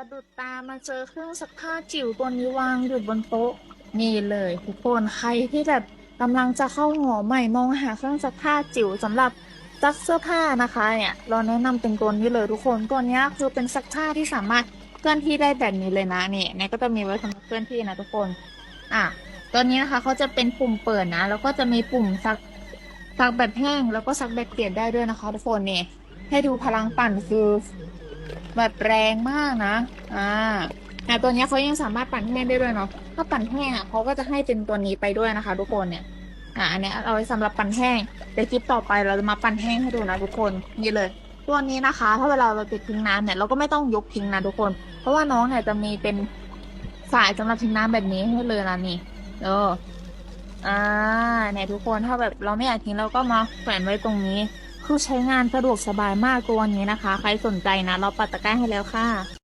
สะดุดตามาเจอเครื่องซักผ้าจิ๋วตัวนี้วางอยู่บนโต๊ะ นี่เลยทุกคนใครที่แบบกำลังจะเข้าหอใหม่มองหาเครื่องซักผ้าจิ๋วสำหรับซักเสื้อผ้านะคะเนี่ยเราแนะนำเป็นตัวนี้เลยทุกคนตัวนี้คือเป็นซักผ้าที่สามารถเคลื่อนที่ได้แบบนี้เลยนะนี่เนี่ยก็จะมีไว้สำหรับเคลื่อนที่นะทุกคน อะตัวนี้นะคะเขาจะเป็นปุ่มเปิดนะแล้วก็จะมีปุ่มซักซักแบบแห้งแล้วก็ซักแบบเปียกได้ด้วยนะคะทุกคนเนี่ยให้ดูพลังปั่นคือ แบบแรงมากนะ อ่าแต่ตัวนี้เขายังสามารถปั่นแห้งได้ด้วยเนาะ ถ้าปั่นแห้งอะเขาก็จะให้เป็นตัวนี้ไปด้วยนะคะ ทุกคนเนี่ย อ่าอันเนี้ยเอาไว้สำหรับปั่นแห้งเดี๋ยวคลิปต่อไปเราจะมาปั่นแห้งให้ดูนะทุกคน นี่เลย ตัวนี้นะคะ ถ้าเวลาเราไปทิ้งน้ำเนี่ยเราก็ไม่ต้องยกทิ้งนะทุกคน เพราะว่าน้องเนี่ยจะมีเป็นสายสำหรับทิ้งน้ำแบบนี้ให้เลยนะนี่ เออ อ่าเนี่ยทุกคนถ้าแบบเราไม่อยากทิ้งเราก็มาแขวนไว้ตรงนี้ คือใช้งานสะดวกสบายมากตัวนี้นะคะ ใครสนใจนะ เราปัดตะกร้าให้แล้วค่ะ